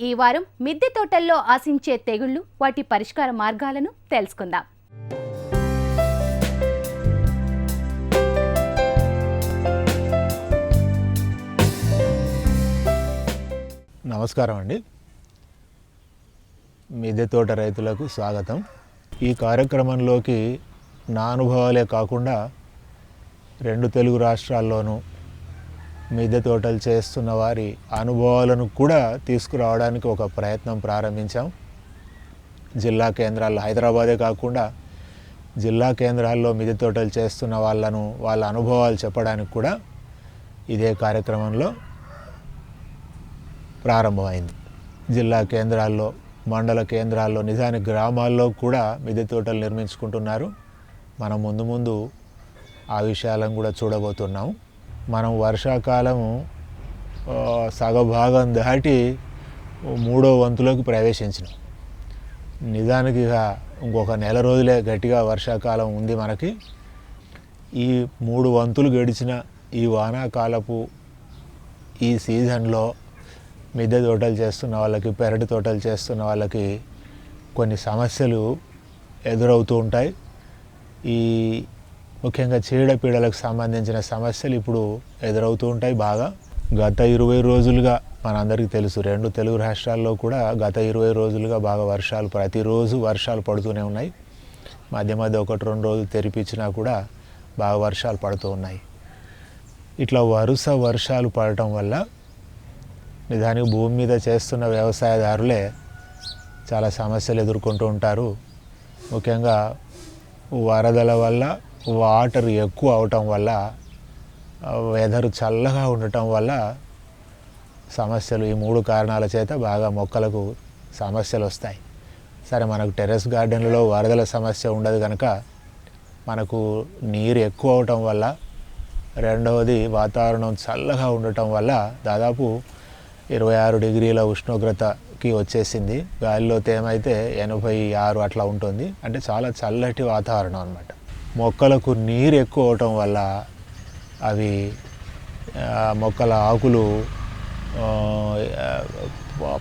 ఈ వారం మిద్దె తోటల్లో ఆశించే తెగుళ్ళు వాటి పరిష్కార మార్గాలను తెలుసుకుందాం. నమస్కారం అండి. మిద్దె తోట రైతులకు స్వాగతం. ఈ కార్యక్రమంలోకి నా అనుభవాలే కాకుండా రెండు తెలుగు రాష్ట్రాల్లోనూ మిద్దె తోటలు చేస్తున్న వారి అనుభవాలను కూడా తీసుకురావడానికి ఒక ప్రయత్నం ప్రారంభించాం. జిల్లా కేంద్రాల్లో హైదరాబాదే కాకుండా జిల్లా కేంద్రాల్లో మిద్దె తోటలు చేస్తున్న వాళ్ళను వాళ్ళ అనుభవాలు చెప్పడానికి కూడా ఇదే కార్యక్రమంలో ప్రారంభమైంది. జిల్లా కేంద్రాల్లో మండల కేంద్రాల్లో నిజానికి గ్రామాల్లో కూడా మిద్దె తోటలు నిర్మించుకుంటున్నారు. మనం ముందు ముందు ఆ విషయాలను కూడా చూడబోతున్నాం. మనం వర్షాకాలము సగభాగం దాటి మూడో వంతులోకి ప్రవేశించినాం. నిజానికి ఇక ఇంకొక నెల రోజులే గట్టిగా వర్షాకాలం ఉంది మనకి. ఈ మూడు వంతులు గడిచిన ఈ వానాకాలపు ఈ సీజన్లో మిద్దె తోటలు చేస్తున్న వాళ్ళకి పెరటి తోటలు చేస్తున్న వాళ్ళకి కొన్ని సమస్యలు ఎదురవుతూ ఉంటాయి. ఈ ముఖ్యంగా చీడపీడలకు సంబంధించిన సమస్యలు ఇప్పుడు ఎదురవుతూ ఉంటాయి బాగా. గత ఇరవై రోజులుగా మనందరికీ తెలుసు రెండు తెలుగు రాష్ట్రాల్లో కూడా గత ఇరవై రోజులుగా బాగా వర్షాలు ప్రతిరోజు వర్షాలు పడుతూనే ఉన్నాయి. మధ్య మధ్య ఒకటి రెండు రోజులు తెరిపించినా కూడా బాగా వర్షాలు పడుతూ ఉన్నాయి. ఇట్లా వరుస వర్షాలు పడటం వల్ల నిజానికి భూమి మీద చేస్తున్న వ్యవసాయదారులే చాలా సమస్యలు ఎదుర్కొంటూ ఉంటారు. ముఖ్యంగా వరదల వల్ల వాటర్ ఎక్కువ అవటం వల్ల వెదర్ చల్లగా ఉండటం వల్ల సమస్యలు ఈ మూడు కారణాల చేత బాగా మొక్కలకు సమస్యలు వస్తాయి. సరే మనకు టెర్రస్ గార్డెన్లలో వరదల సమస్య ఉండదు కనుక మనకు నీరు ఎక్కువ అవటం వల్ల రెండవది వాతావరణం చల్లగా ఉండటం వల్ల దాదాపు ఇరవై ఆరు డిగ్రీల ఉష్ణోగ్రతకి వచ్చేసింది. గాలిలో తేమ అయితే ఎనభై ఆరు అట్లా ఉంటుంది. అంటే చాలా చల్లటి వాతావరణం అన్నమాట. మొక్కలకు నీరు ఎక్కువ అవటం వల్ల అవి మొక్కల ఆకులు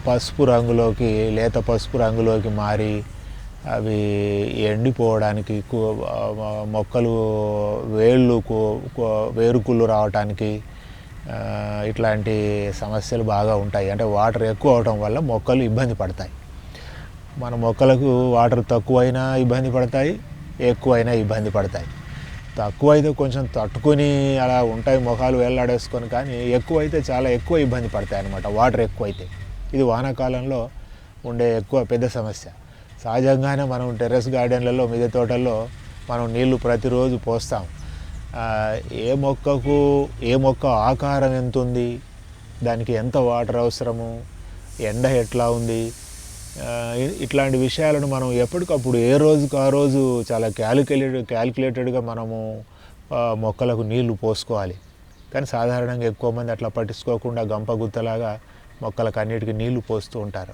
పసుపు రంగులోకి లేత పసుపు రంగులోకి మారి అవి ఎండిపోవడానికి మొక్కలు వేళ్ళు వేరుకుళ్ళు రావటానికి ఇట్లాంటి సమస్యలు బాగా ఉంటాయి. అంటే వాటర్ ఎక్కువ అవడం వల్ల మొక్కలు ఇబ్బంది పడతాయి. మన మొక్కలకు వాటర్ తక్కువైనా ఇబ్బంది పడతాయి. ఎక్కువైనా ఇబ్బంది పడతాయి. తక్కువ అయితే కొంచెం తట్టుకొని అలా ఉంటాయి ముఖాలు వేలాడేసుకొని కానీ ఎక్కువ అయితే చాలా ఎక్కువ ఇబ్బంది పడతాయి అన్నమాట. వాటర్ ఎక్కువైతే. ఇది వానాకాలంలో ఉండే ఎక్కువ పెద్ద సమస్య. సహజంగానే మనం టెర్రస్ గార్డెన్లలో మిద్దె తోటల్లో మనం నీళ్ళు ప్రతిరోజు పోస్తాం. ఏ మొక్కకు ఏ మొక్క ఆకారం ఎంత ఉంది దానికి ఎంత వాటర్ అవసరము? ఎండ ఎట్లా ఉంది? ఇట్లాంటి విషయాలను మనం ఎప్పటికప్పుడు ఏ రోజుకు ఆ రోజు చాలా క్యాలిక్యులేట్ క్యాలిక్యులేటెడ్గా మనము మొక్కలకు నీళ్ళు పోసుకోవాలి. కానీ సాధారణంగా ఎక్కువ మంది అట్లా పట్టించుకోకుండా గంప గుత్తలాగా మొక్కలకు అన్నిటికీ నీళ్ళు పోస్తూ ఉంటారు.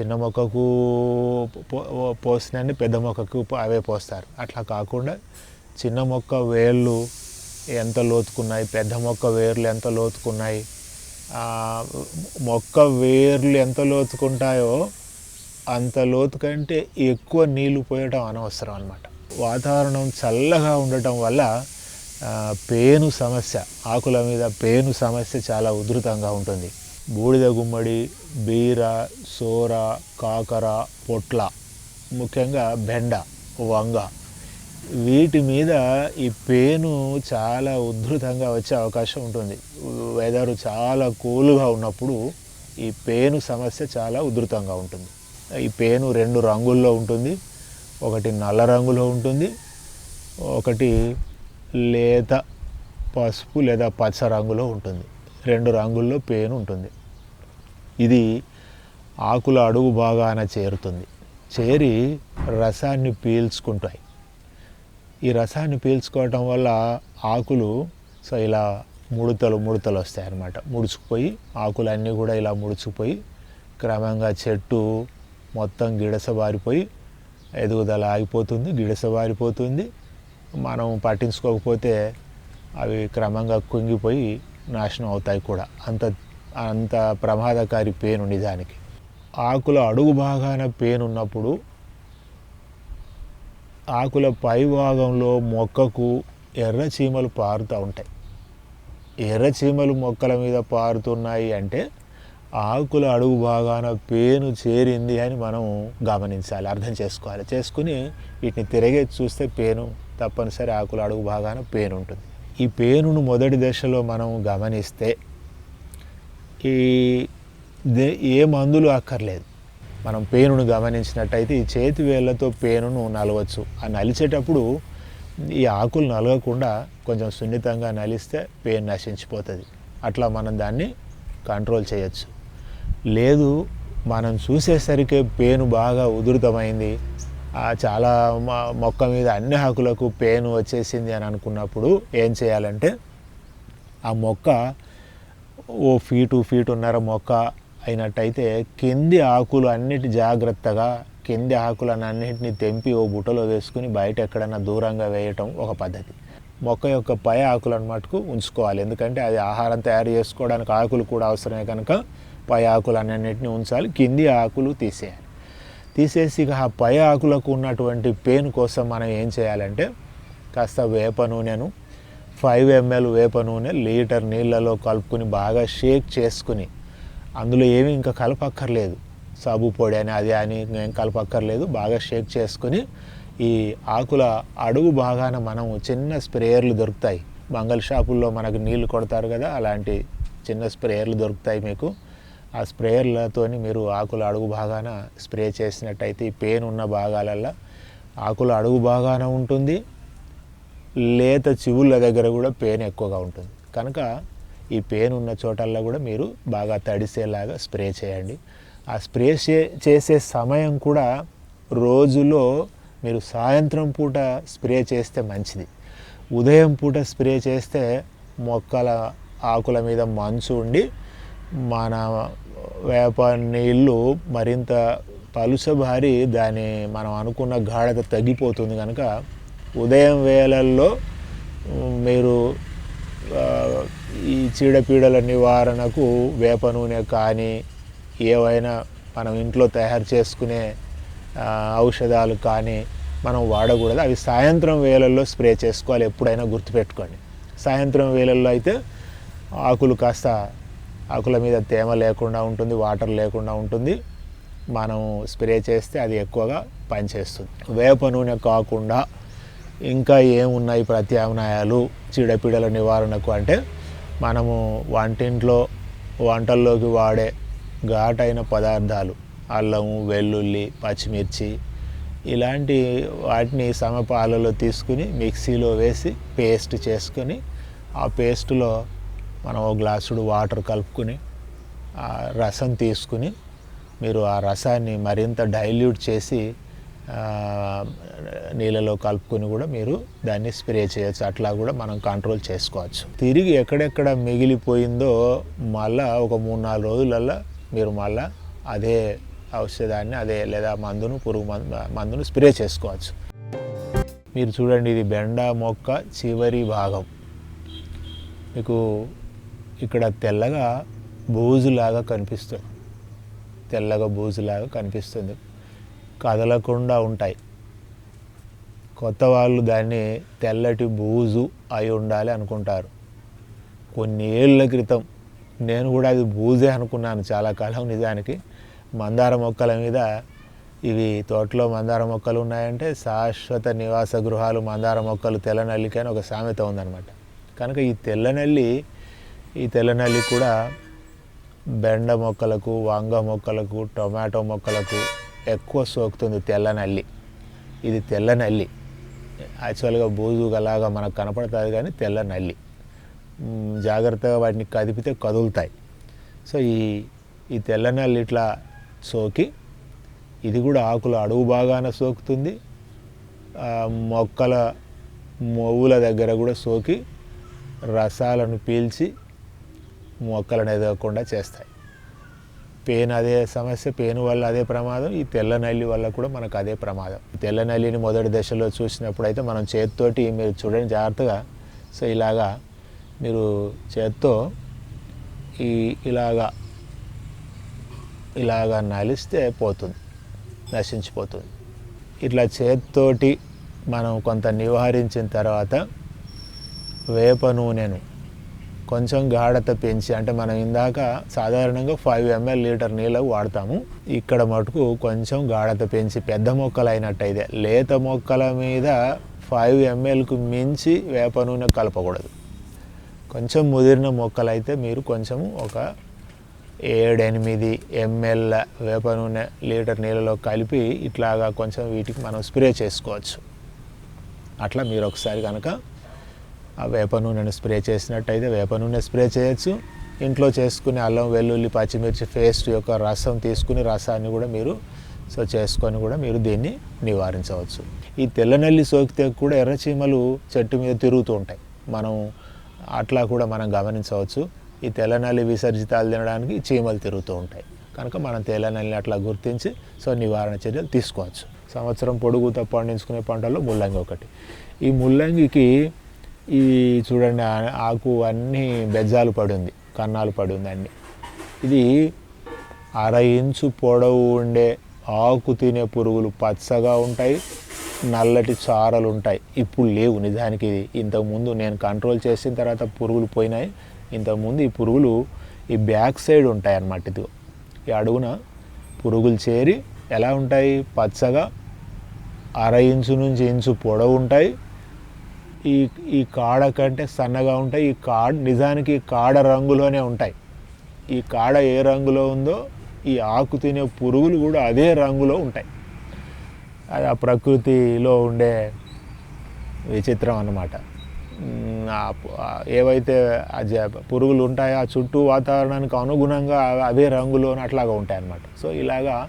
చిన్న మొక్కకు పో- పోసినన్ని పెద్ద మొక్కకు అవే పోస్తారు. అట్లా కాకుండా చిన్న మొక్క వేళ్ళు ఎంత లోతుకున్నాయి పెద్ద మొక్క వేర్లు ఎంత లోతుకున్నాయి మొక్క వేర్లు ఎంత లోతుకుంటాయో అంత లోతు కంటే ఎక్కువ నీళ్ళు పోయడం అనవసరం అనమాట వాతావరణం చల్లగా ఉండటం వల్ల పేను సమస్య ఆకుల మీద పేను సమస్య చాలా ఉధృతంగా ఉంటుంది. బూడిద గుమ్మడి బీర సోర కాకర పొట్ల ముఖ్యంగా బెండ వంగ వీటి మీద ఈ పేను చాలా ఉధృతంగా వచ్చే అవకాశం ఉంటుంది. వెదరు చాలా కూల్గా ఉన్నప్పుడు ఈ పేను సమస్య చాలా ఉధృతంగా ఉంటుంది. ఈ పేను రెండు రంగుల్లో ఉంటుంది. ఒకటి నల్ల రంగులో ఉంటుంది. ఒకటి లేత పసుపు లేదా పచ్చ రంగులో ఉంటుంది. రెండు రంగుల్లో పేను ఉంటుంది. ఇది ఆకుల అడుగు భాగాన చేరుతుంది. చేరి రసాన్ని పీల్చుకుంటాయి. ఈ రసాన్ని పీల్చుకోవటం వల్ల ఆకులు సో ఇలా ముడతలు ముడతలు వస్తాయి అన్నమాట ముడుచుకుపోయి ఆకులన్నీ కూడా ఇలా ముడుచుకుపోయి క్రమంగా చెట్టు మొత్తం గిడసబారిపోయి ఎదుగుదల ఆగిపోతుంది గిడసబారిపోతుంది మనం పట్టించుకోకపోతే అవి క్రమంగా కుంగిపోయి నాశనం అవుతాయి కూడా. అంత అంత ప్రమాదకారి పేను నిజానికి. ఆకుల అడుగు భాగాన పేనున్నప్పుడు ఆకుల పై భాగంలో మొక్కకు ఎర్ర చీమలు పారుతూ ఉంటాయి. ఎర్ర చీమలు మొక్కల మీద పారుతున్నాయి అంటే ఆకుల అడుగు భాగాన పేను చేరింది అని మనం గమనించాలి అర్థం చేసుకోవాలి. చేసుకుని వీటిని తిరిగే చూస్తే పేను తప్పనిసరి ఆకుల అడుగు భాగాన పేను ఉంటుంది. ఈ పేనును మొదటి దశలో మనం గమనిస్తే ఈ దే- ఏ మందులు అక్కర్లేదు. మనం పేనును గమనించినట్టయితే ఈ చేతి వేళ్ళతో పేనును నలవచ్చు. ఆ నలిచేటప్పుడు ఈ ఆకులు నలగకుండా కొంచెం సున్నితంగా నలిస్తే పేను నశించిపోతుంది. అట్లా మనం దాన్ని కంట్రోల్ చేయొచ్చు. లేదు మనం చూసేసరికి పేను బాగా ఉధృతమైంది. ఆ చాలా మొక్క మీద అన్ని ఆకులకు పేను వచ్చేసింది అని అనుకున్నప్పుడు ఏం చేయాలంటే ఆ మొక్క ఓ ఫీటు ఫీటున్నర మొక్క అయినట్టయితే కింది ఆకులు అన్నిటి జాగ్రత్తగా కింది ఆకులను అన్నిటిని తెంపి ఓ బుట్టలో వేసుకుని బయట ఎక్కడైనా దూరంగా వేయటం ఒక పద్ధతి. మొక్క యొక్క పై ఆకులను మటుకు ఉంచుకోవాలి. ఎందుకంటే అది ఆహారం తయారు చేసుకోవడానికి ఆకులు కూడా అవసరమే కనుక పై ఆకులు అన్నింటినీ ఉంచాలి. కింది ఆకులు తీసేయాలి. తీసేసి ఇక ఆ పై ఆకులకు ఉన్నటువంటి పెయిన్ కోసం మనం ఏం చేయాలంటే కాస్త వేప నూనెను ఫైవ్ ఎంఎల్ వేప నూనె లీటర్ నీళ్ళలో కలుపుకొని బాగా షేక్ చేసుకుని అందులో ఏమి ఇంకా కలపక్కర్లేదు. సాబు పొడి అని అది అని ఏం కలపక్కర్లేదు. బాగా షేక్ చేసుకుని ఈ ఆకుల అడుగు భాగాన మనం చిన్న స్ప్రేయర్లు దొరుకుతాయి. మంగళ షాపుల్లో మనకు నీళ్ళు కొడతారు కదా అలాంటి చిన్న స్ప్రేయర్లు దొరుకుతాయి మీకు. ఆ స్ప్రేయర్లతోని మీరు ఆకుల అడుగు భాగాన స్ప్రే చేసినట్టయితే ఈ పెయిన్ ఉన్న భాగాలల్లో ఆకుల అడుగు భాగాన ఉంటుంది. లేత చివుళ్ళ దగ్గర కూడా పెయిన్ ఎక్కువగా ఉంటుంది. కనుక ఈ పెయిన్ ఉన్న చోటల్లో కూడా మీరు బాగా తడిసేలాగా స్ప్రే చేయండి. ఆ స్ప్రే చే చేసే సమయం కూడా రోజులో మీరు సాయంత్రం పూట స్ప్రే చేస్తే మంచిది. ఉదయం పూట స్ప్రే చేస్తే మొక్కల ఆకుల మీద మంచు ఉండి మన వేప నీళ్ళు మరింత పలుసబారి దాని మనం అనుకున్న గాఢత తగ్గిపోతుంది కనుక ఉదయం వేళల్లో మీరు ఈ చీడపీడల నివారణకు వేప నూనె కానీ ఏవైనా మనం ఇంట్లో తయారు చేసుకునే ఔషధాలు కానీ మనం వాడకూడదు. అవి సాయంత్రం వేళల్లో స్ప్రే చేసుకోవాలి ఎప్పుడైనా గుర్తుపెట్టుకోండి. సాయంత్రం వేళల్లో అయితే ఆకులు కాస్త ఆకుల మీద తేమ లేకుండా ఉంటుంది వాటర్ లేకుండా ఉంటుంది. మనం స్ప్రే చేస్తే అది ఎక్కువగా పనిచేస్తుంది. వేప నూనె కాకుండా ఇంకా ఏమున్నాయి ప్రత్యామ్నాయాలు చీడపీడల నివారణకు అంటే మనము వంటింట్లో వంటల్లోకి వాడే ఘాటైన పదార్థాలు అల్లము వెల్లుల్లి పచ్చిమిర్చి ఇలాంటి వాటిని సమపాలలో తీసుకుని మిక్సీలో వేసి పేస్ట్ చేసుకొని ఆ పేస్టులో మనం ఒక గ్లాసుడు వాటర్ కలుపుకొని ఆ రసం తీసుకుని మీరు ఆ రసాన్ని మరింత డైల్యూట్ చేసి నీళ్ళలో కలుపుకొని కూడా మీరు దాన్ని స్ప్రే చేయొచ్చు. అట్లా కూడా మనం కంట్రోల్ చేసుకోవచ్చు. తిరిగి ఎక్కడెక్కడ మిగిలిపోయిందో మళ్ళా ఒక మూడు నాలుగు రోజులల్లో మీరు మళ్ళా అదే ఔషధాన్ని అదే లేదా మందును పురుగు మందు మందును స్ప్రే చేసుకోవచ్చు. మీరు చూడండి ఇది బెండ మొక్క చివరి భాగం. మీకు ఇక్కడ తెల్లగా బూజులాగా కనిపిస్తుంది. తెల్లగా బూజులాగా కనిపిస్తుంది. కదలకుండా ఉంటాయి. కొత్త వాళ్ళు దాన్ని తెల్లటి బూజు అయి ఉండాలి అనుకుంటారు. కొన్ని ఏళ్ళ క్రితం నేను కూడా అది బూజే అనుకున్నాను చాలా కాలం నిజానికి. మందార మొక్కల మీద ఇవి తోటలో మందార మొక్కలు ఉన్నాయంటే శాశ్వత నివాస గృహాలు మందార మొక్కలు తెల్లనల్లికి అని ఒక సామెత ఉందన్నమాట. కనుక ఈ తెల్లనల్లి ఈ తెల్లనల్లి కూడా బెండ మొక్కలకు వంగ మొక్కలకు టొమాటో మొక్కలకు ఎక్కువ సోకుతుంది తెల్ల నల్లి ఇది తెల్ల నల్లి యాక్చువల్గా బూజుగలాగా మనకు కనపడుతుంది కానీ తెల్ల నల్లి జాగ్రత్తగా వాటిని కదిపితే కదులుతాయి. సో ఈ ఈ తెల్లనల్లి ఇట్లా సోకి ఇది కూడా ఆకులు అడుగు బాగాన సోకుతుంది. మొక్కల మొవ్వుల దగ్గర కూడా సోకి రసాలను పీల్చి మొక్కలను ఎదగకుండా చేస్తాయి. పెయిన్ అదే సమస్య పెయిన్ వల్ల అదే ప్రమాదం ఈ తెల్ల నల్లి వల్ల కూడా మనకు అదే ప్రమాదం. తెల్ల నల్లిని మొదటి దశలో చూసినప్పుడు అయితే మనం చేతితోటి మీరు చూడండి జాగ్రత్తగా. సో ఇలాగా మీరు చేత్తో ఈ ఇలాగా ఇలాగా నలిస్తే పోతుంది నశించిపోతుంది. ఇట్లా చేత్తోటి మనం కొంత నివారించిన తర్వాత వేప నూనెను కొంచెం గాఢత పెంచి అంటే మనం ఇందాక సాధారణంగా ఫైవ్ ఎంఎల్ లీటర్ నీళ్ళకు వాడతాము. ఇక్కడ మటుకు కొంచెం గాఢత పెంచి పెద్ద మొక్కలు అయినట్టయితే లేత మొక్కల మీద ఫైవ్ ఎంఎల్కు మించి వేప నూనె కలపకూడదు. కొంచెం ముదిరిన మొక్కలు అయితే మీరు కొంచెం ఒక ఏడెనిమిది ఎంఎల్ వేప నూనె లీటర్ నీళ్ళలో కలిపి ఇట్లాగా కొంచెం వీటికి మనం స్ప్రే చేసుకోవచ్చు. అట్లా మీరు ఒకసారి కనుక ఆ వేప నూనెను స్ప్రే చేసినట్టయితే వేప నూనె స్ప్రే చేయొచ్చు. ఇంట్లో చేసుకునే అల్లం వెల్లుల్లి పచ్చిమిర్చి పేస్ట్ యొక్క రసం తీసుకుని రసాన్ని కూడా మీరు సో చేసుకొని కూడా మీరు దీన్ని నివారించవచ్చు. ఈ తెల్లనల్లి సోకితే కూడా ఎర్రచీమలు చెట్టు మీద తిరుగుతూ ఉంటాయి. మనం అట్లా కూడా మనం గమనించవచ్చు. ఈ తెల్లనల్లి విసర్జితాలు తినడానికి చీమలు తిరుగుతూ ఉంటాయి. కనుక మనం తెల్లనల్లి అట్లా గుర్తించి సో నివారణ చర్యలు తీసుకోవచ్చు. సంవత్సరం పొడుగుతో పండించుకునే పంటల్లో ముల్లంగి ఒకటి. ఈ ముల్లంగికి ఈ చూడండి ఆకు అన్నీ బెజ్జాలు పడింది కన్నాలు పడిందండి అన్ని. ఇది అర ఇంచు పొడవు ఉండే ఆకు తినే పురుగులు పచ్చగా ఉంటాయి నల్లటి చారలు ఉంటాయి. ఇప్పుడు లేవు నిజానికి ఇది. ఇంతకుముందు నేను కంట్రోల్ చేసిన తర్వాత పురుగులు పోయినాయి. ఇంతకుముందు ఈ పురుగులు ఈ బ్యాక్ సైడ్ ఉంటాయి అన్నమాట ఇది ఈ అడుగున పురుగులు చేరి ఎలా ఉంటాయి? పచ్చగా అర ఇంచు నుంచి ఇంచు పొడవు ఉంటాయి ఈ ఈ కాడ కంటే సన్నగా ఉంటాయి. ఈ కాడ నిజానికి ఈ కాడ రంగులోనే ఉంటాయి. ఈ కాడ ఏ రంగులో ఉందో ఈ ఆకు తినే పురుగులు కూడా అదే రంగులో ఉంటాయి. అది ఆ ప్రకృతిలో ఉండే విచిత్రం అన్నమాట. ఏవైతే ఆ పురుగులు ఉంటాయో ఆ చుట్టూ వాతావరణానికి అనుగుణంగా అదే రంగులో అట్లాగా ఉంటాయి అన్నమాట. సో ఇలాగా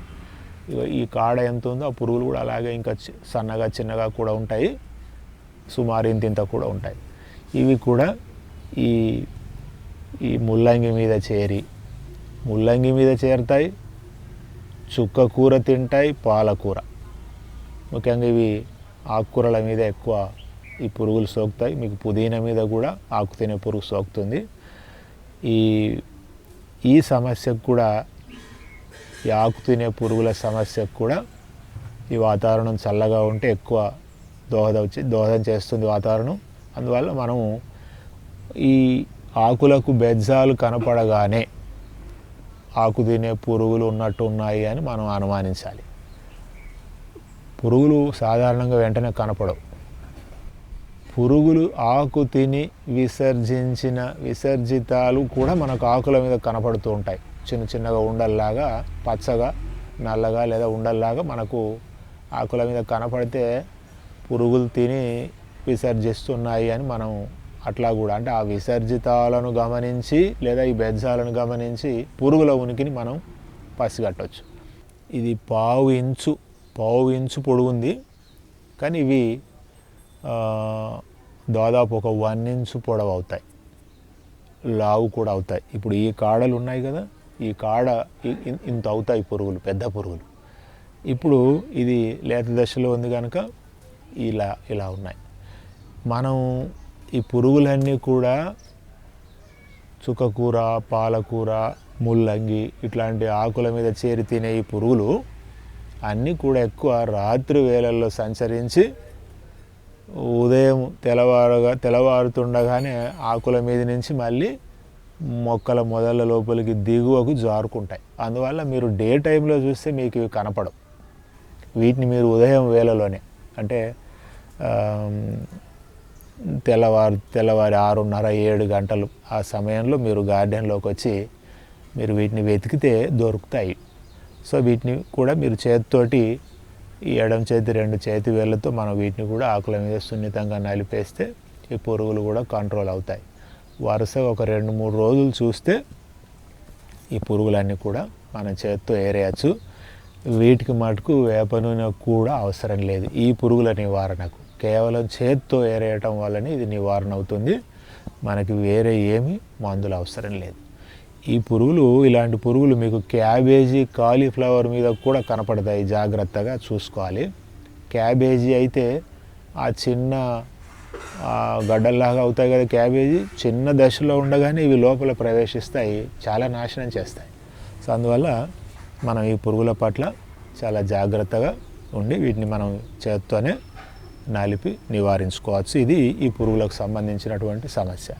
ఈ కాడ ఎంత ఉందో ఆ పురుగులు కూడా అలాగే ఇంకా చి- సన్నగా చిన్నగా కూడా ఉంటాయి. సుమారు ఇంత కూడా ఉంటాయి. ఇవి కూడా ఈ ఈ ముల్లంగి మీద చేరి ముల్లంగి మీద చేరుతాయి చుక్క కూర తింటాయి పాలకూర ముఖ్యంగా ఇవి ఆకుకూరల మీద ఎక్కువ ఈ పురుగులు సోకుతాయి. మీకు పుదీనా మీద కూడా ఆకు తినే పురుగు సోకుతుంది. ఈ ఈ సమస్యకు కూడా ఈ ఆకు తినే పురుగుల సమస్యకు కూడా ఈ వాతావరణం చల్లగా ఉంటే ఎక్కువ దోహద వచ్చి దోహదం చేస్తుంది వాతావరణం. అందువల్ల మనము ఈ ఆకులకు బెజ్జాలు కనపడగానే ఆకు తినే పురుగులు ఉన్నట్టు ఉన్నాయి అని మనం అనుమానించాలి. పురుగులు సాధారణంగా వెంటనే కనపడవు. పురుగులు ఆకు తిని విసర్జించిన విసర్జితాలు కూడా మనకు ఆకుల మీద కనపడుతూ ఉంటాయి. చిన్న చిన్నగా ఉండల్లాగా పచ్చగా నల్లగా లేదా ఉండల్లాగా మనకు ఆకుల మీద కనపడితే పురుగులు తిని విసర్జిస్తున్నాయి అని మనం అట్లా కూడా అంటే ఆ విసర్జితాలను గమనించి లేదా ఈ బెజ్జాలను గమనించి పురుగుల ఉనికిని మనం పసిగట్టవచ్చు ఇది పావు ఇంచు పావు ఇంచు పొడుగుంది. కానీ ఇవి దాదాపు ఒక వన్ ఇంచు పొడవు అవుతాయి. లావు కూడా అవుతాయి. ఇప్పుడు ఈ కాడలు ఉన్నాయి కదా ఈ కాడ ఇ- ఇంత అవుతాయి పురుగులు పెద్ద పురుగులు. ఇప్పుడు ఇది లేత దశలో ఉంది కనుక ఇలా ఇలా ఉన్నాయి. మనం ఈ పురుగులన్నీ కూడా చుక్కకూర పాలకూర ముల్లంగి ఇట్లాంటి ఆకుల మీద చేరి తినే ఈ పురుగులు అన్నీ కూడా ఎక్కువ రాత్రి వేళల్లో సంచరించి ఉదయం తెల్లవారుగా తెల్లవారుతుండగానే ఆకుల మీద నుంచి మళ్ళీ మొక్కల మొదల లోపలికి దిగువకు జారుకుంటాయి. అందువల్ల మీరు డే టైంలో చూస్తే మీకు ఇవి కనపడవు. వీటిని మీరు ఉదయం వేళలోనే అంటే తెల్లవారు తెల్లవారి ఆరున్నర ఏడు గంటలు ఆ సమయంలో మీరు గార్డెన్లోకి వచ్చి మీరు వీటిని వెతికితే దొరుకుతాయి. సో వీటిని కూడా మీరు చేతితోటి ఈ ఎడం చేతి రెండు చేతి వేళ్ళతో మనం వీటిని కూడా ఆకుల మీద సున్నితంగా నలిపేస్తే ఈ పురుగులు కూడా కంట్రోల్ అవుతాయి. వరుసగా ఒక రెండు మూడు రోజులు చూస్తే ఈ పురుగులన్నీ కూడా మన చేత్తో ఏరేయచ్చు. వీటికి మటుకు వేప నూనె కూడా అవసరం లేదు. ఈ పురుగుల నివారణకు. కేవలం చేత్తో ఏరేయటం వల్లనే ఇది నివారణ అవుతుంది. మనకి వేరే ఏమి మందులు అవసరం లేదు. ఈ పురుగులు ఇలాంటి పురుగులు మీకు క్యాబేజీ కాలీఫ్లవర్ మీద కూడా కనపడతాయి. జాగ్రత్తగా చూసుకోవాలి. క్యాబేజీ అయితే ఆ చిన్న గడ్డల్లాగా అవుతాయి కదా క్యాబేజీ. చిన్న దశలో ఉండగానే ఇవి లోపల ప్రవేశిస్తాయి. చాలా నాశనం చేస్తాయి. సో అందువల్ల మనం ఈ పురుగుల పట్ల చాలా జాగ్రత్తగా ఉండి వీటిని మనం చేత్తోనే నలిపి నివారించుకోవచ్చు. ఇది ఈ పురుగులకు సంబంధించినటువంటి సమస్య.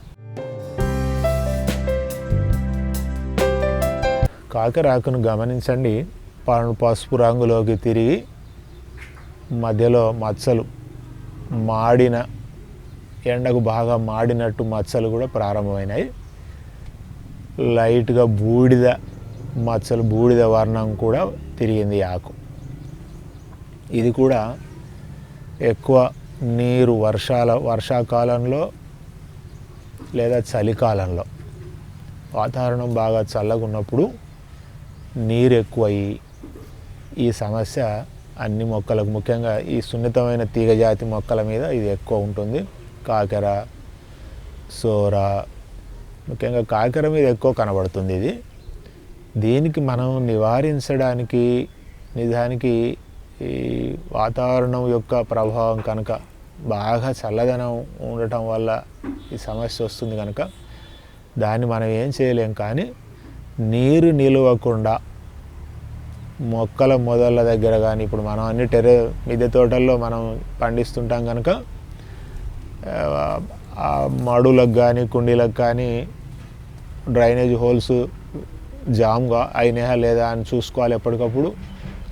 కాకరాకును గమనించండి. ప- పసుపు రంగులోకి తిరిగి మధ్యలో మచ్చలు మాడిన ఎండకు బాగా మాడినట్టు మచ్చలు కూడా ప్రారంభమైనాయి. లైట్గా బూడిద మచ్చలు బూడిద వర్ణం కూడా తిరిగింది ఈ ఆకు. ఇది కూడా ఎక్కువ నీరు వర్షాల వర్షాకాలంలో లేదా చలికాలంలో. వాతావరణం బాగా చల్లగా ఉన్నప్పుడు నీరు ఎక్కువయ్యి ఈ సమస్య అన్ని మొక్కలకు ముఖ్యంగా ఈ సున్నితమైన తీగజాతి మొక్కల మీద ఇది ఎక్కువ ఉంటుంది. కాకర సోర ముఖ్యంగా కాకర మీద ఎక్కువ కనబడుతుంది ఇది. దీనికి మనం నివారించడానికి నిజానికి ఈ వాతావరణం యొక్క ప్రభావం కనుక బాగా చల్లదనం ఉండటం వల్ల ఈ సమస్య వస్తుంది కనుక దాన్ని మనం ఏం చేయలేం. కానీ నీరు నిలవకుండా మొక్కల మొదళ్ళ దగ్గర కానీ ఇప్పుడు మనం అన్ని టెరె మిద్దె తోటల్లో మనం పండిస్తుంటాం కనుక మడులకు కానీ కుండీలకు కానీ డ్రైనేజ్ హోల్స్ జామ్గా అయినాయా లేదా అని చూసుకోవాలి ఎప్పటికప్పుడు.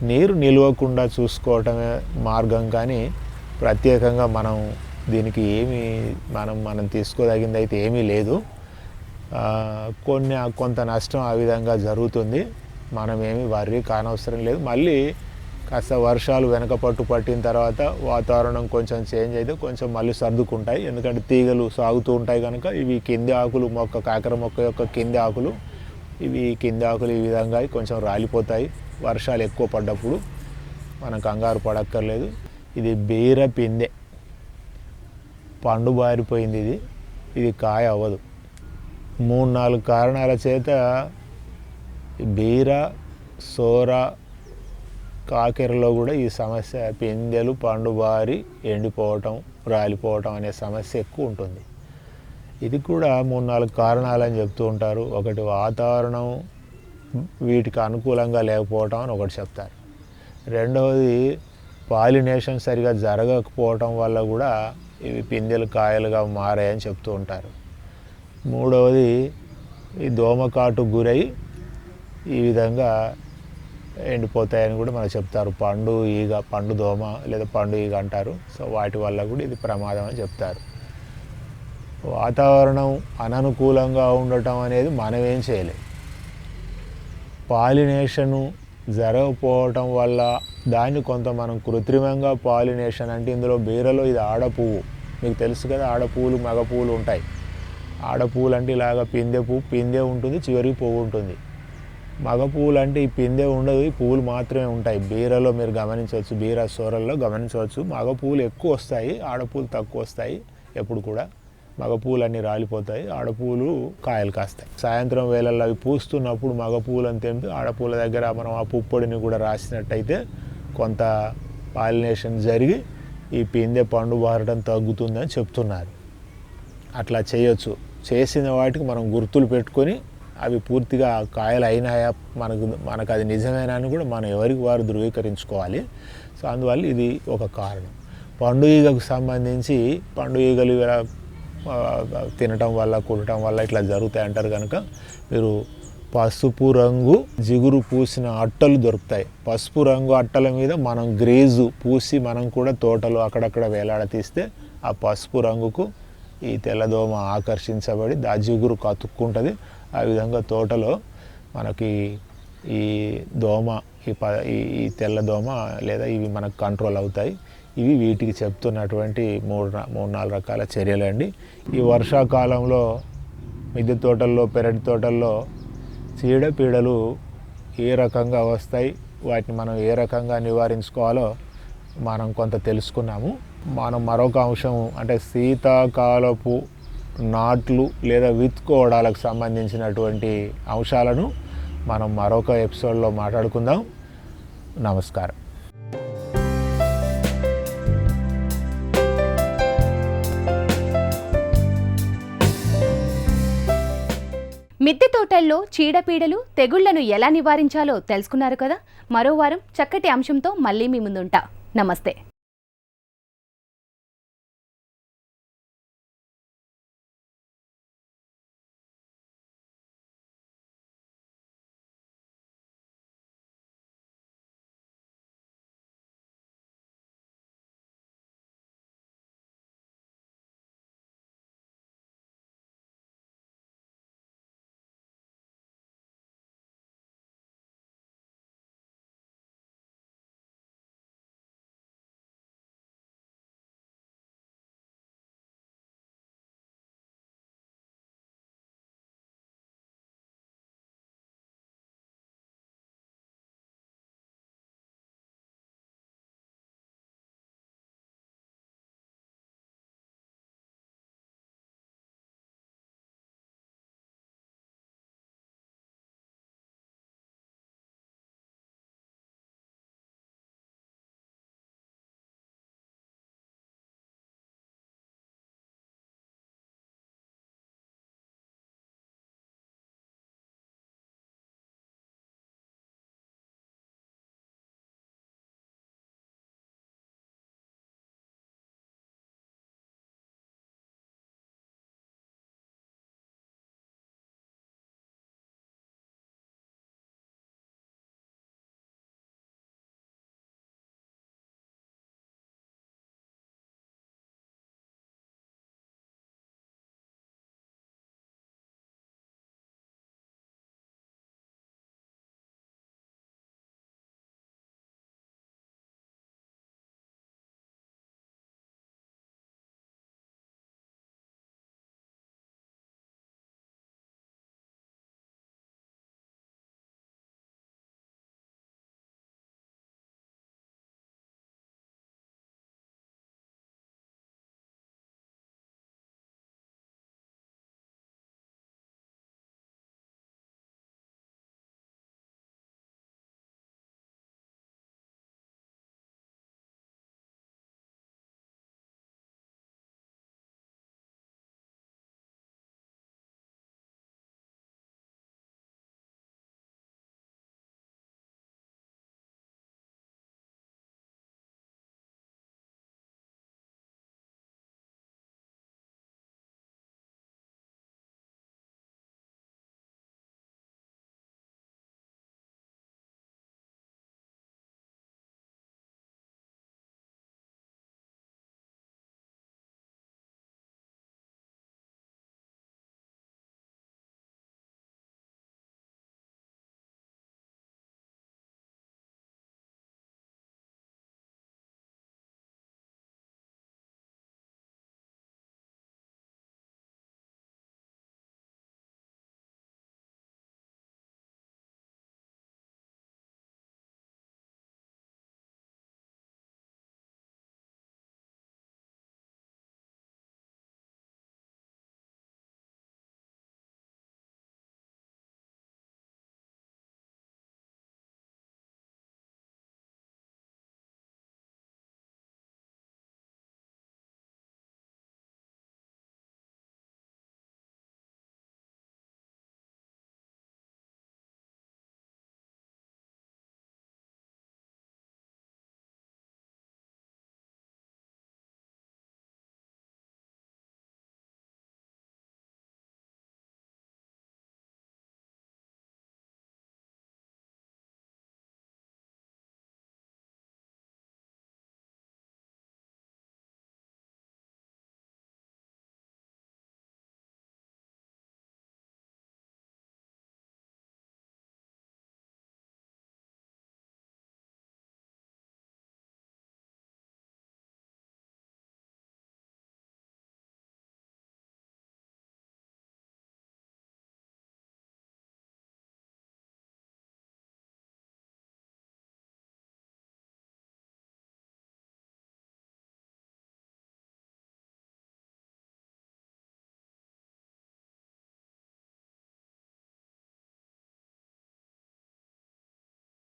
నీరు నిలవకుండా చూసుకోవటమే మార్గం కానీ ప్రత్యేకంగా మనం దీనికి ఏమి మనం మనం తీసుకోదగింది అయితే ఏమీ లేదు. కొన్ని కొంత నష్టం ఆ విధంగా జరుగుతుంది. మనం ఏమి వర్రీ కానవసరం లేదు. మళ్ళీ కాస్త వర్షాలు వెనక పట్టు పట్టిన తర్వాత వాతావరణం కొంచెం చేంజ్ అయితే కొంచెం మళ్ళీ సర్దుకుంటాయి. ఎందుకంటే తీగలు సాగుతూ ఉంటాయి కనుక ఇవి కింది ఆకులు మొక్క కాకర మొక్క యొక్క కింది ఆకులు ఇవి కింది ఆకులు ఈ విధంగా కొంచెం రాలిపోతాయి. వర్షాలు ఎక్కువ పడ్డప్పుడు మనం కంగారు పడక్కర్లేదు. ఇది బీర పిందె. పండు బారిపోయింది ఇది. ఇది కాయ అవ్వదు. మూడు నాలుగు కారణాల చేత బీర సోర కాకెరలో కూడా ఈ సమస్య పిందెలు పండు బారి ఎండిపోవటం రాలిపోవటం అనే సమస్య ఎక్కువ ఉంటుంది. ఇది కూడా మూడు నాలుగు కారణాలని చెప్తూ ఉంటారు. ఒకటి వాతావరణం వీటికి అనుకూలంగా లేకపోవటం అని ఒకటి చెప్తారు. రెండవది పాలినేషన్ సరిగా జరగకపోవటం వల్ల కూడా ఇవి పిందెలు కాయలుగా మారాయని చెప్తూ ఉంటారు. మూడవది ఈ దోమకాటు గురై ఈ విధంగా ఎండిపోతాయని కూడా మనకు చెప్తారు. పండు ఈగ పండు దోమ లేదా పండు ఈగ అంటారు. సో వాటి వల్ల కూడా ఇది ప్రమాదం అని చెప్తారు. వాతావరణం అననుకూలంగా ఉండటం అనేది మనం ఏం చేయలేం. పాలినేషను జరగకపోవటం వల్ల దాన్ని కొంత మనం కృత్రిమంగా పాలినేషన్ అంటే ఇందులో బీరలో ఇది ఆడ పువ్వు మీకు తెలుసు కదా ఆడపువ్వులు మగ పువ్వులు ఉంటాయి. ఆడపువ్వులు అంటే ఇలాగ పిందె పువ్వు పిందె ఉంటుంది చివరికి పువ్వు ఉంటుంది. మగ పువ్వులు అంటే ఈ పిందె ఉండదు ఈ పువ్వులు మాత్రమే ఉంటాయి. బీరలో మీరు గమనించవచ్చు బీర సోరల్లో గమనించవచ్చు. మగ పువ్వులు ఎక్కువ వస్తాయి ఆడపువ్వులు తక్కువ వస్తాయి ఎప్పుడు కూడా. మగ పూలన్నీ అన్నీ రాలిపోతాయి ఆడ కాయలు కాస్తాయి. సాయంత్రం వేళల్లో అవి పూస్తున్నప్పుడు మగ పూలు తెంపి ఆడ పువ్వుల దగ్గర మనం ఆ పుప్పొడిని కూడా రాసినట్టయితే కొంత పాలినేషన్ జరిగి ఈ పిందె పండు బారడం తగ్గుతుందని చెప్తున్నారు. అట్లా చేయొచ్చు. చేసిన వాటికి మనం గుర్తులు పెట్టుకొని అవి పూర్తిగా కాయలు అయినాయా మనకు మనకు అది నిజమేనా అని కూడా మనం ఎవరికి వారు ధృవీకరించుకోవాలి. సో అందువల్ల ఇది ఒక కారణం. పండు ఈగకు సంబంధించి పండు ఈగలు ఇలా తినటం వల్ల కుట్టడం వల్ల ఇట్లా జరుగుతాయి అంటారు కనుక మీరు పసుపు రంగు జిగురు పూసిన అట్టలు దొరుకుతాయి. పసుపు రంగు అట్టల మీద మనం గ్రేజు పూసి మనం కూడా తోటలు అక్కడక్కడ వేలాడతీస్తే ఆ పసుపు రంగుకు ఈ తెల్లదోమ ఆకర్షించబడి దా జిగురు కతుక్కుంటుంది. ఆ విధంగా తోటలో మనకి ఈ దోమ ఈ ప ఈ ఈ తెల్లదోమ లేదా ఇవి మనకు కంట్రోల్ అవుతాయి. ఇవి వీటికి చెప్తున్నటువంటి మూడు మూడు నాలుగు రకాల చర్యలండి. ఈ వర్షాకాలంలో మిద్దె తోటల్లో పెరటి తోటల్లో చీడపీడలు ఏ రకంగా వస్తాయి వాటిని మనం ఏ రకంగా నివారించుకోవాలో మనం కొంత తెలుసుకున్నాము. మనం మరొక అంశం అంటే శీతాకాలపు నాట్లు లేదా విత్తుకోవడాలకు సంబంధించినటువంటి అంశాలను మనం మరొక ఎపిసోడ్లో మాట్లాడుకుందాం. నమస్కారం. హోటల్లో చీడపీడలు తెగుళ్ళను ఎలా నివారించాలో తెలుసుకున్నారు కదా. మరో వారం చక్కటి అంశంతో మళ్ళీ మీ ముందుంటా. నమస్తే.